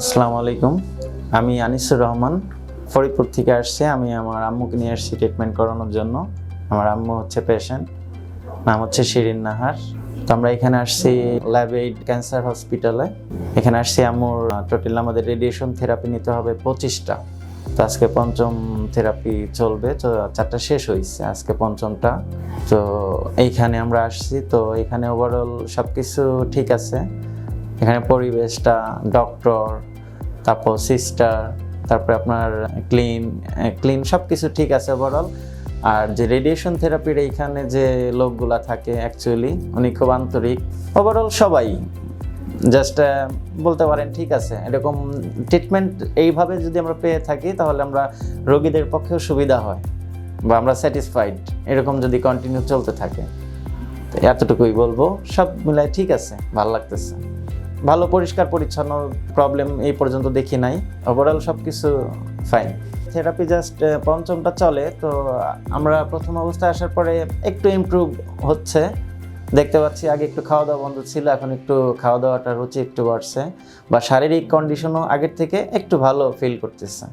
আসসালামু আলাইকুম। আমি আনিসুর রহমান। ফরিদপুর থেকে আসছি আমি আমার আম্মুকে নিয়ে আসছি ট্রিটমেন্ট করানোর জন্য। আমার আম্মু হচ্ছে পেশেন্ট নাম হচ্ছে শিরিন নাহার। তো আমরা এখানে আসছি ল্যাব এইড ক্যান্সার হসপিটালে এখানে আসছি আম্মুর টোটাল আমাদের রেডিয়েশন থেরাপি নিতে হবে পঁচিশটা। তো আজকে পঞ্চম থেরাপি চলবে, তো চারটা শেষ হয়েছে আজকে পঞ্চমটা। তো এইখানে আমরা আসছি, তো এখানে ওভারঅল সব কিছু ঠিক আছে। এখানে পরিবেশটা ডক্টর তারপর সিস্টার তারপরে আপনার ক্লিন ক্লিন সব কিছু ঠিক আছে ওভারঅল আর যে রেডিয়েশন থেরাপির এইখানে যে লোকগুলা থাকে অ্যাকচুয়ালি উনি খুব আন্তরিক। ওভারঅল সবাই জাস্ট বলতে পারেন ঠিক আছে। এরকম ট্রিটমেন্ট এইভাবে যদি আমরা পেয়ে থাকি, তাহলে আমরা রোগীদের পক্ষেও সুবিধা হয় বা আমরা স্যাটিসফাইড এরকম যদি কন্টিনিউ চলতে থাকে। এতটুকুই বলব। সব মিলাই ঠিক আছে, ভালো লাগতেছে। ভালো, পরিষ্কার, পরিচ্ছন্ন প্রবলেম এই পর্যন্ত দেখি নাই। ওভারঅল সব কিছু ফাইন থেরাপি জাস্ট পঞ্চমটা চলে, তো আমরা প্রথম অবস্থায় আসার পরে একটু ইমপ্রুভ হচ্ছে। দেখতে পাচ্ছি আগে একটু খাওয়া দাওয়া বন্ধ ছিল, এখন একটু খাওয়া দাওয়াটা রুচি একটু বাড়ছে, বা শারীরিক কন্ডিশনও আগের থেকে একটু ভালো ফিল করতেছে।